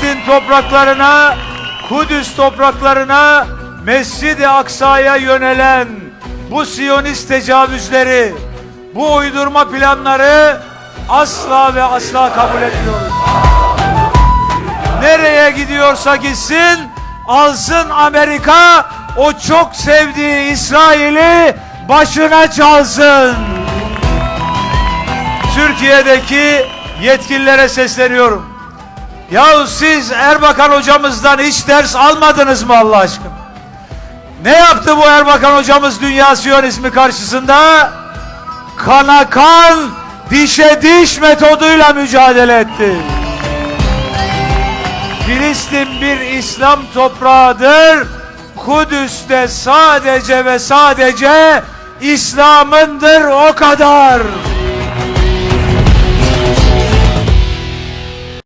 Filistin topraklarına, Kudüs topraklarına, Mescid-i Aksa'ya yönelen bu Siyonist tecavüzleri, bu uydurma planları asla ve asla kabul etmiyoruz. Nereye gidiyorsa gitsin, alsın Amerika o çok sevdiği İsrail'i başına çalsın. Türkiye'deki yetkililere sesleniyorum. Yahu siz Erbakan hocamızdan hiç ders almadınız mı Allah aşkına? Ne yaptı bu Erbakan hocamız dünya siyonizmi karşısında? Kana kan, dişe diş metoduyla mücadele etti. Filistin bir İslam toprağıdır. Kudüs'te sadece ve sadece İslam'ındır o kadar.